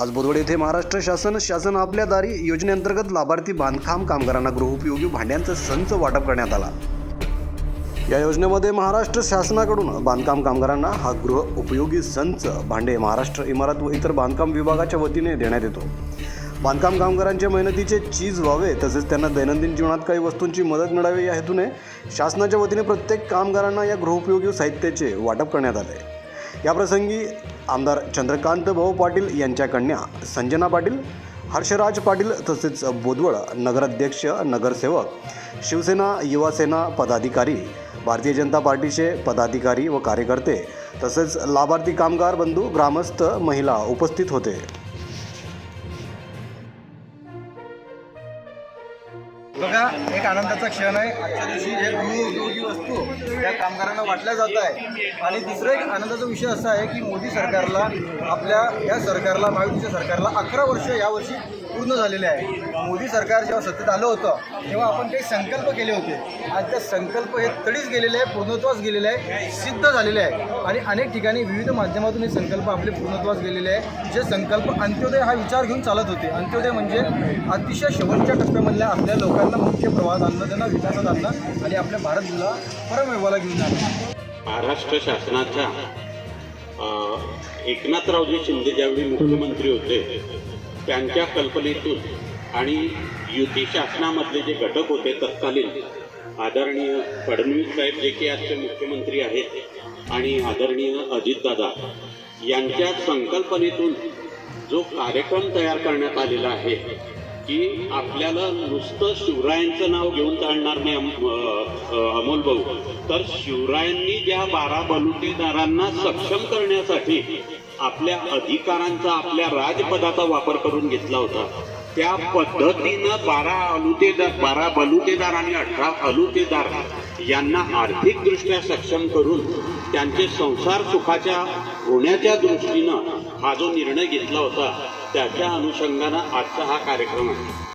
आज बोदवड येथे महाराष्ट्र शासन शासन आपल्या दारी योजनेअंतर्गत लाभार्थी बांधकाम कामगारांना गृहोपयोगी भांड्यांचा संच वाटप करण्यात आला. या योजनेमध्ये महाराष्ट्र शासनाकडून बांधकाम कामगारांना हा गृह उपयोगी संच भांडे महाराष्ट्र इमारत व इतर बांधकाम विभागाच्या वतीने देण्यात येतो. बांधकाम कामगारांच्या मेहनतीचे चीज व्हावे तसेच त्यांना दैनंदिन जीवनात काही वस्तूंची मदत मिळावी या हेतूने शासनाच्या वतीने प्रत्येक कामगारांना या गृहोपयोगी साहित्याचे वाटप करण्यात आले. याप्रसंगी आमदार चंद्रकांत भाऊ पाटील यांच्या कन्या संजना पाटील हर्षराज पाटील तसेच बोदवळ नगराध्यक्ष नगरसेवक शिवसेना युवासेना पदाधिकारी भारतीय जनता पार्टीचे पदाधिकारी व कार्यकर्ते तसेच लाभार्थी कामगार बंधू ग्रामस्थ महिला उपस्थित होते. बघा एक आनंदाचा क्षण आहे. आजच्या दिवशी एक गृहउपयोगी वस्तू त्या कामगारांना वाटल्या जात आहे. आणि दुसरा एक आनंदाचा विषय असा आहे की मोदी सरकारला आपल्या या सरकारला महायुतीच्या सरकारला अकरा वर्ष यावर्षी पूर्ण झालेले आहे. मोदी सरकार जेव्हा सत्तेत आलं होतं तेव्हा आपण काही संकल्प केले होते. आणि त्या संकल्प हे तडीच गेलेले आहे पूर्णत्वास गेलेले आहे सिद्ध झालेले आहे. आणि अनेक ठिकाणी विविध माध्यमातून हे संकल्प आपले पूर्णत्वास गेलेले आहे. जे संकल्प अंत्योदय हा विचार घेऊन चालत होते. अंत्योदय म्हणजे अतिशय शेवटच्या टप्प्यामधल्या आपल्या लोकांना मुख्य प्रवाहात आणणं त्यांना विकासात आणणं आणि आपल्या भारतला परमविवाला घेऊन जाणं. महाराष्ट्र शासनाच्या एकनाथरावजी शिंदे ज्यावेळी मुख्यमंत्री होते त्यांच्या कल्पनेतून आणि युती शासनामधले जे घटक होते तत्कालीन आदरणीय फडणवीस साहेब जे की आजचे मुख्यमंत्री आहेत आणि आदरणीय अजितदादा यांच्या संकल्पनेतून जो कार्यक्रम तयार करण्यात आलेला आहे की आपल्याला नुसतं शिवरायांचं नाव घेऊन चालणार नाही अमोल भाऊ. तर शिवरायांनी ज्या बारा बलुतेदारांना सक्षम करण्यासाठी आपल्या अधिकारांचा आपल्या राजपदाचा वापर करून घेतला होता त्या पद्धतीनं बारा अलुतेदार बारा बलुतेदार आणि अठरा अलुतेदार यांना आर्थिकदृष्ट्या सक्षम करून त्यांचे संसार सुखाच्या होण्याच्या दृष्टीनं हा जो निर्णय घेतला होता त्याच्या अनुषंगानं आजचा हा कार्यक्रम आहे.